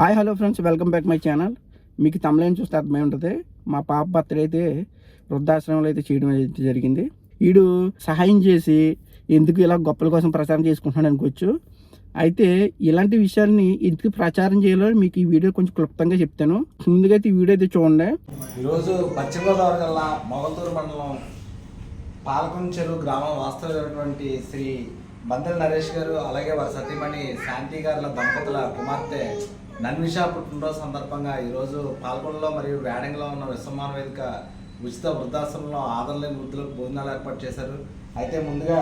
Hi hello friends welcome back my channel మీకు తమిళం చూస్తే అర్థమై ఉంటుంది. మా పాప భర్త అయితే వృద్ధాశ్రమంలో అయితే చేయడం అయితే జరిగింది. వీడు సహాయం చేసి ఎందుకు ఇలా గొప్పల కోసం ప్రచారం చేసుకుంటున్నాడు అనుకోవచ్చు. అయితే ఇలాంటి విషయాల్ని ఎందుకు ప్రచారం చేయాలో మీకు ఈ వీడియో కొంచెం క్లుప్తంగా చెప్తాను. ముందుగా అయితే ఈ వీడియో అయితే చూడండి. ఈరోజు పశ్చిమ గోదావరి జిల్లా మొగల్తూరు మండలం పాలకొండ చెరువు గ్రామం వాస్తవమైనటువంటి శ్రీ బందెల నరేష్ గారు అలాగే వారి సతీమణి శాంతి గారుల దంపతుల కుమార్తె నన్విషా పుట్టినరోజు సందర్భంగా ఈరోజు పాల్గొనలో మరియు వేడంగిలో ఉన్న విశ్వమాన వేదిక ఉచిత వృద్ధాశ్రమంలో ఆదరలేని వృద్ధులకు భోజనాలు ఏర్పాటు చేశారు. అయితే ముందుగా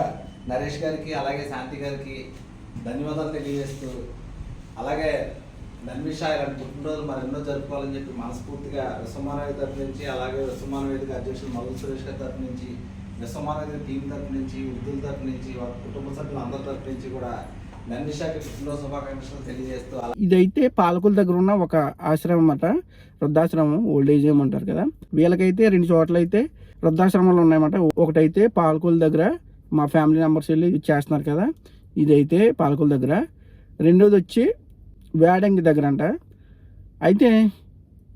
నరేష్ గారికి అలాగే శాంతి గారికి ధన్యవాదాలు తెలియజేస్తూ అలాగే నన్మిషా ఇలాంటి పుట్టినరోజు మరెన్నో జరుపుకోవాలని చెప్పి మనస్ఫూర్తిగా విశ్వమాన వేదిక తరపు నుంచి అలాగే విశ్వమాన వేదిక అధ్యక్షులు మధు సురేష్ గారి తరపు నుంచి విశ్వమాన వేదిక టీం తరపు నుంచి వృద్ధుల తరపు నుంచి వారి కుటుంబ సభ్యులు అందరి తరపు నుంచి కూడా ఇదైతే పాలకుల దగ్గర ఉన్న ఒక ఆశ్రమం అన్నమాట. వృద్ధాశ్రమం ఓల్డ్ ఏజ్ ఏమంటారు అంటారు కదా. వీళ్ళకైతే రెండు చోట్ల అయితే వృద్ధాశ్రమాలు ఉన్నాయన్నమాట. ఒకటైతే పాలకుల దగ్గర మా ఫ్యామిలీ మెంబర్స్ వెళ్ళి చేస్తున్నారు కదా. ఇదైతే పాలకుల దగ్గర. రెండోది వచ్చి వేడంగి దగ్గర అంట. అయితే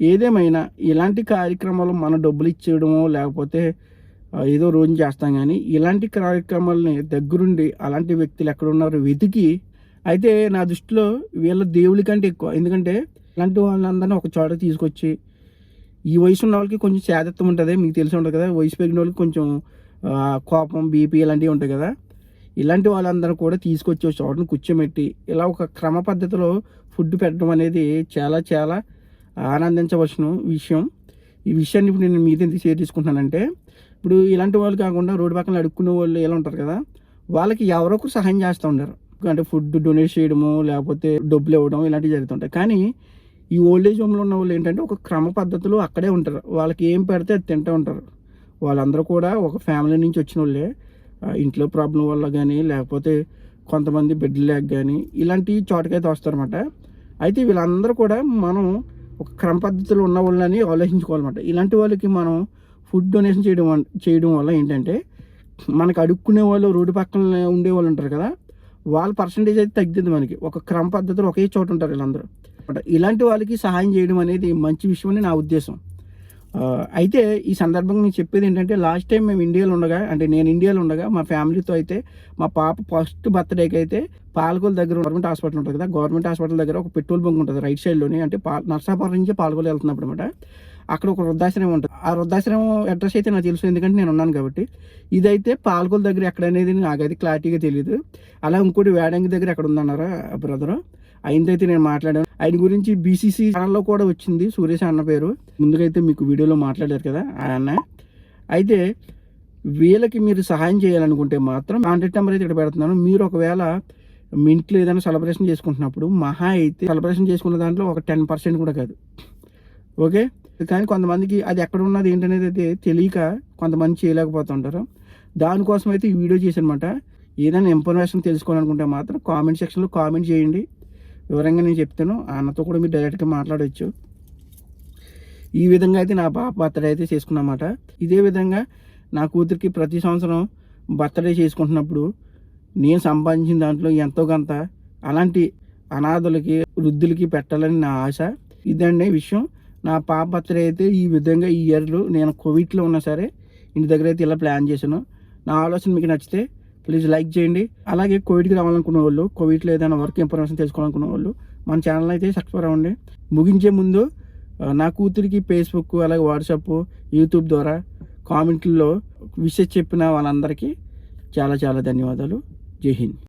ఏదేమైనా ఇలాంటి కార్యక్రమాలు మన డబ్బులు ఇచ్చేయడమో లేకపోతే ఏదో రోజు చేస్తాం కానీ ఇలాంటి కార్యక్రమాలని దగ్గరుండి అలాంటి వ్యక్తులు ఎక్కడ ఉన్నారో వెతికి అయితే నా దృష్టిలో వీళ్ళ దేవుడి కంటే ఎక్కువ. ఎందుకంటే ఇలాంటి వాళ్ళందరినీ ఒక చోట తీసుకొచ్చి ఈ వయసు ఉన్న వాళ్ళకి కొంచెం చేదత్వం ఉంటుంది. మీకు తెలిసి ఉంటుంది కదా వయసు పెరిగిన వాళ్ళకి కొంచెం కోపం బీపీ ఇలాంటివి ఉంటాయి కదా. ఇలాంటి వాళ్ళందరూ కూడా తీసుకొచ్చి చోటను కూర్చోబెట్టి ఇలా ఒక క్రమ పద్ధతిలో ఫుడ్ పెట్టడం అనేది చాలా చాలా ఆనందించవలసిన విషయం. ఈ విషయాన్ని ఇప్పుడు నేను మీద ఎందుకు షేర్ చేసుకుంటున్నానంటే ఇప్పుడు ఇలాంటి వాళ్ళు కాకుండా రోడ్డు పక్కన అడుక్కునే వాళ్ళు ఎలా ఉంటారు కదా వాళ్ళకి ఎవరో ఒకరు సహాయం చేస్తూ ఉంటారు అంటే ఫుడ్ డొనేట్ చేయడము లేకపోతే డబ్బులు ఇవ్వడం ఇలాంటివి జరుగుతుంటాయి. కానీ ఈ ఓల్డ్ ఏజ్ హోమ్లో ఉన్న వాళ్ళు ఏంటంటే ఒక క్రమ పద్ధతిలో అక్కడే ఉంటారు. వాళ్ళకి ఏం పెడితే అది తింటూ ఉంటారు. వాళ్ళందరూ కూడా ఒక ఫ్యామిలీ నుంచి వచ్చిన వాళ్ళే. ఇంట్లో ప్రాబ్లం వల్ల కానీ లేకపోతే కొంతమంది బెడ్ లేక కానీ ఇలాంటి చోటకైతే వస్తారన్నమాట. అయితే వీళ్ళందరూ కూడా మనం ఒక క్రమ పద్ధతిలో ఉన్న వాళ్ళని ఆలోచించుకోవాలన్నమాట. ఇలాంటి వాళ్ళకి మనం ఫుడ్ డొనేషన్ చేయడం చేయడం వల్ల ఏంటంటే మనకు అడుక్కునే వాళ్ళు రోడ్డు పక్కన ఉండే వాళ్ళు ఉంటారు కదా వాళ్ళ పర్సంటేజ్ అయితే తగ్గుతుంది మనకి. ఒక క్రమ పద్ధతిలో ఒకే చోట ఉంటారు వీళ్ళందరూ. అన్నమాట. ఇలాంటి వాళ్ళకి సహాయం చేయడం అనేది మంచి విషయం అని నా ఉద్దేశం. అయితే ఈ సందర్భంగా నేను చెప్పేది ఏంటంటే లాస్ట్ టైం మేము ఇండియాలో ఉండగా అంటే నేను ఇండియాలో ఉండగా మా ఫ్యామిలీతో అయితే మా పాప ఫస్ట్ బర్త్డేకి అయితే పాలకొల దగ్గర గవర్నమెంట్ హాస్పిటల్ ఉంటుంది కదా గవర్నమెంట్ హాస్పిటల్ దగ్గర ఒక పెట్రోల్ బంక్ ఉంటుంది రైట్ సైడ్లోనే అంటే పా నర్సాపురం నుంచి పాలకొల వెళ్తున్నప్పుడు అనమాట అక్కడ ఒక వృద్ధాశ్రమం ఉంటుంది. ఆ వృద్ధాశ్రమం అడ్రస్ అయితే నాకు తెలుసు ఎందుకంటే నేను ఉన్నాను కాబట్టి. ఇదైతే పాలకొల దగ్గర ఎక్కడ అనేది నాకైతే క్లారిటీగా తెలియదు అలా ఇంకోటి వేడంగి దగ్గర ఎక్కడ ఉందన్నారా బ్రదరు? ఆయనదైతే నేను మాట్లాడాను. ఆయన గురించి బీసీసీ ఛానల్లో కూడా వచ్చింది సురేష్ అన్న పేరు. ముందుకైతే మీకు వీడియోలో మాట్లాడారు కదా ఆ అన్న. అయితే వీళ్ళకి మీరు సహాయం చేయాలనుకుంటే మాత్రం కాంటాక్ట్ నెంబర్ అయితే ఇక్కడ పెడుతున్నాను. మీరు ఒకవేళ మీ ఇంట్లో ఏదైనా సెలబ్రేషన్ చేసుకుంటున్నప్పుడు మహా అయితే సెలబ్రేషన్ చేసుకున్న దాంట్లో ఒక టెన్ పర్సెంట్ కూడా కాదు. ఓకే? కానీ కొంతమందికి అది ఎక్కడ ఉన్నది ఏంటనేది అయితే తెలియక కొంతమంది చేయలేకపోతుంటారు. దానికోసం అయితే ఈ వీడియో చేశానమాట. ఏదైనా ఇన్ఫర్మేషన్ తెలుసుకోవాలనుకుంటే మాత్రం కామెంట్ సెక్షన్లో కామెంట్ చేయండి. వివరంగా నేను చెప్తాను. అన్నతో కూడా మీరు డైరెక్ట్గా మాట్లాడవచ్చు ఈ విధంగా అయితే నా పాప బర్త్డే అయితే చేసుకున్నమాట. ఇదే విధంగా నా కూతురికి ప్రతి సంవత్సరం బర్త్డే చేసుకుంటున్నప్పుడు నేను సంపాదించిన దాంట్లో ఎంతో కొంత అలాంటి అనాథలకి వృద్ధులకి పెట్టాలని నా ఆశ. ఇదండి విషయం. నా పాప బర్త్డే అయితే ఈ విధంగా ఈ ఇయర్లో నేను కోవిడ్లో ఉన్నా సరే ఇంటి దగ్గర అయితే ఇలా ప్లాన్ చేశాను. నా ఆలోచన మీకు నచ్చితే ప్లీజ్ లైక్ చేయండి. అలాగే కోవిడ్కి రావాలనుకునే వాళ్ళు కోవిడ్లో ఏదైనా వర్క్ ఇన్ఫర్మేషన్ తెలుసుకోవాలనుకునే వాళ్ళు మన ఛానల్ అయితే సబ్స్క్రైబ్ అవ్వండి. ముగించే ముందు నా కూతురికి ఫేస్బుక్ అలాగే వాట్సాప్ యూట్యూబ్ ద్వారా కామెంట్లో విషెస్ చెప్పిన వాళ్ళందరికీ చాలా చాలా ధన్యవాదాలు. జై హింద్.